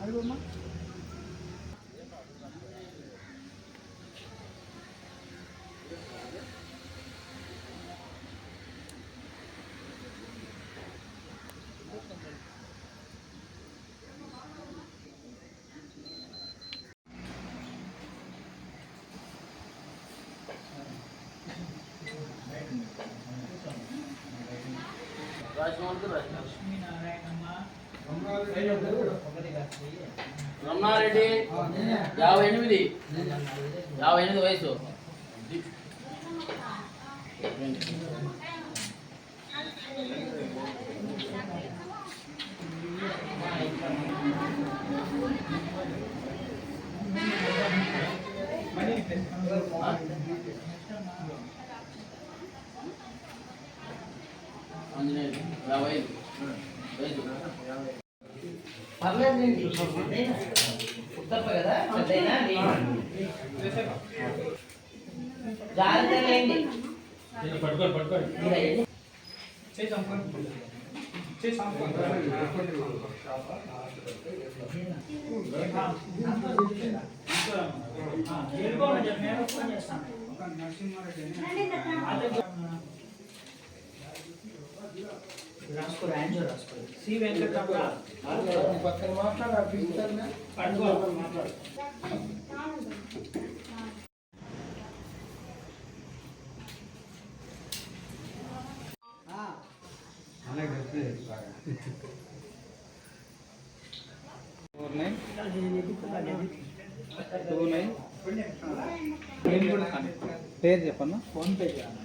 அழுவமா రాజమౌళి రాజలక్ష్మీ నారాయణమ్మ రమణారెడ్డి యాభై ఎనిమిది. యాభై ఎనిమిది వయసు. ఆంజనేయులు యాభై ఐదు. వయసు. పర్లేదండి తప్ప కదా పెద్దయినా జాగ్రత్త లేండి పట్టుకోండి పట్టుకోండి మీరు అయ్యండి. రాసుకోరు యాంజో రాసుకోరు సి వెంకటరమణ. పక్కన మాట్లాడ పిలుస్తాను పట్టుకో ఫోర్ నైన్ టూ నైన్ పేరు చెప్పన్నా? ఫోన్ పే చేయాలి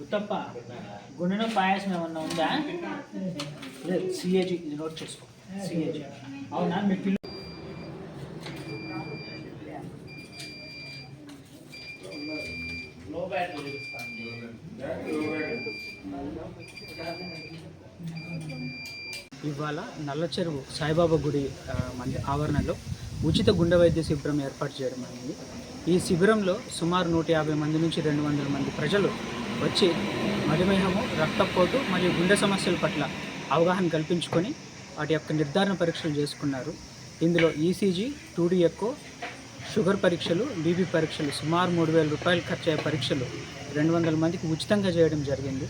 ఉత్తప్ప గుండెను పాయసం ఏమన్నా ఉందా? లేదు సిఏజీ ఇది నోట్ చేసుకో. అవునా మీ పిల్ల ఇవాళ నల్ల చెరువు సాయిబాబా గుడి మంది ఆవరణలో ఉచిత గుండె వైద్య శిబిరం ఏర్పాటు చేయడం అయింది ఈ శిబిరంలో సుమారు నూట యాభై మంది నుంచి రెండు వందల మంది ప్రజలు వచ్చి మధుమేహము రక్తపోటు మరియు గుండె సమస్యల పట్ల అవగాహన కల్పించుకొని వాటి యొక్క నిర్ధారణ పరీక్షలు చేసుకున్నారు. ఇందులో ఈసీజీ టూడీ ఎక్కువ షుగర్ పరీక్షలు బీబీ పరీక్షలు సుమారు మూడు వేల రూపాయలు ఖర్చు అయ్యే పరీక్షలు రెండు వందల మందికి ఉచితంగా చేయడం జరిగింది.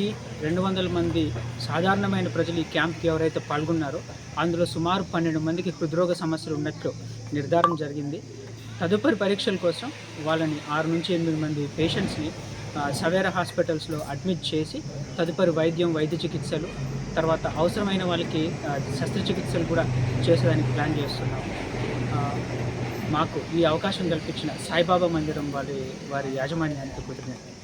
ఈ రెండు వందల మంది సాధారణమైన ప్రజలు ఈ క్యాంప్కి ఎవరైతే పాల్గొన్నారో అందులో సుమారు పన్నెండు మందికి హృద్రోగ సమస్యలు ఉన్నట్లు నిర్ధారణ జరిగింది. తదుపరి పరీక్షల కోసం వాళ్ళని ఆరు నుంచి ఎనిమిది మంది పేషెంట్స్ని సవేరా హాస్పిటల్స్లో అడ్మిట్ చేసి తదుపరి వైద్యం వైద్య చికిత్సలు తర్వాత అవసరమైన వాళ్ళకి శస్త్రచికిత్సలు కూడా చేసేదానికి ప్లాన్ చేస్తున్నాం. మాకు ఈ అవకాశం కల్పించిన సాయిబాబా మందిరం వారి వారి యాజమాన్యానికి కృతజ్ఞతలు.